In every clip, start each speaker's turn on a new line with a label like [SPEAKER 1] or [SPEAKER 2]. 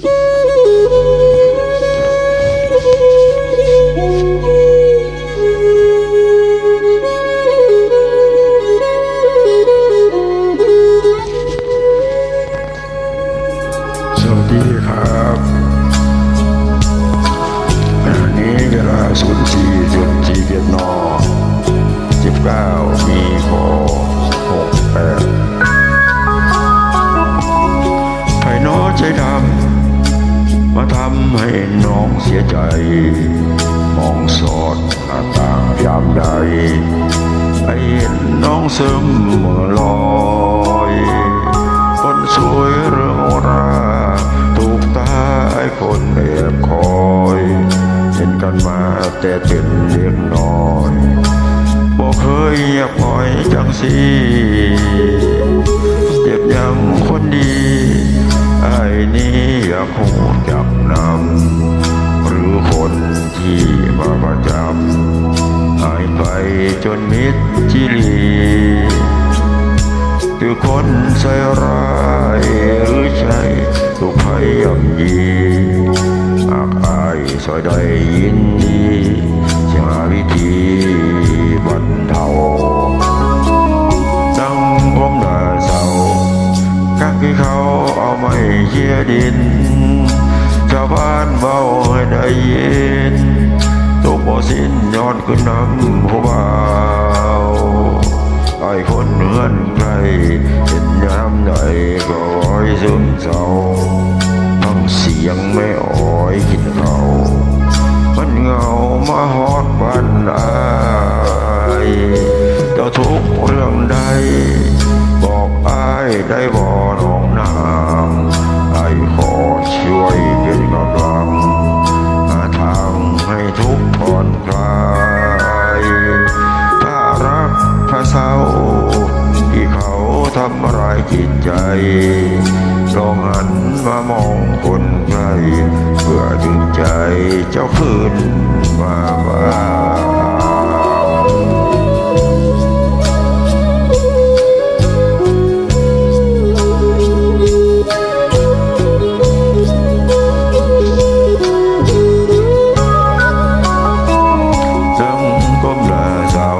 [SPEAKER 1] สวัสดีครับขณะนี้เวลา0 4จุด4เวียดำให้น้องเสียใจ มองสอดหน้าต่างยามใด ไอ้เห็นน้องซึมเมื่อลอยคนสวยเรื่องราถูกตาไอ้คนแอบคอยเห็นกันมาแต่เป็นเล็กน้อยบอกเคยอยากปล่อยจังสีเจ็บยังคนดีไอ้นี่อยากคง จนมิดจิลีคือคนใส่ร้ายหรือใช่ถูกภัยย่ำยีหากอายซอยได้ยินดีจะหาวิธีบรรเทาสังคมหน้าเศร้ากักที่เขาเอาไม่เชียดินชาวบ้านเบาให้ได้ยิน ตุกบ่สิ้นย้อนขึ้นน้ำผู้บ่าวไอ้คนเหมือนใครเห็นยามใดก็อ้ ทำร้ายจิตใจลองหันมามองคนใกล้เพื่อดึงใจเจ้าคืนมาบ้างซึ่งก้มหน้าเศร้า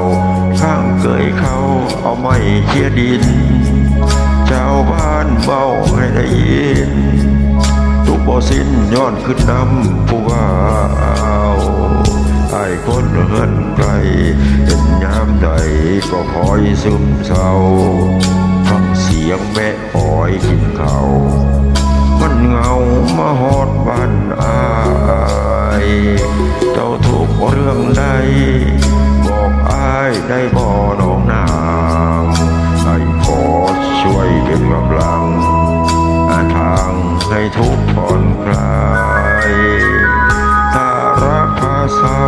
[SPEAKER 1] ข้างเกยเขาเอาไม่เชียดิน ชาวบ้านเบาให้ได้ยิน ทุกบ่สิ้นย้อนขึ้นน้ำผู้ว่าไอ้คนเฮือนไกลเห็นยามใดก็คอยซึมเศร้าฟังเสียงแม่คอยกินข้ามันเงามาหอดบ้านอา ช่วยเป็นกำลังทางให้ทุกผ่อนคลายถ้ารักพาเศร้า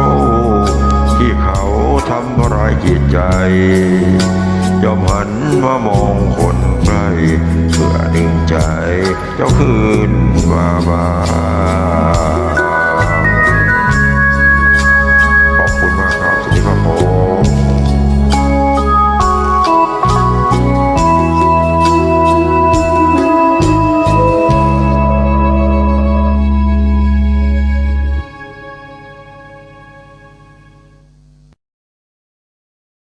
[SPEAKER 1] ที่เขาทำร้ายจิตใจยอมหันมามองคนใกล้เพื่อดึงใจ เจ้าคืนมาบ้า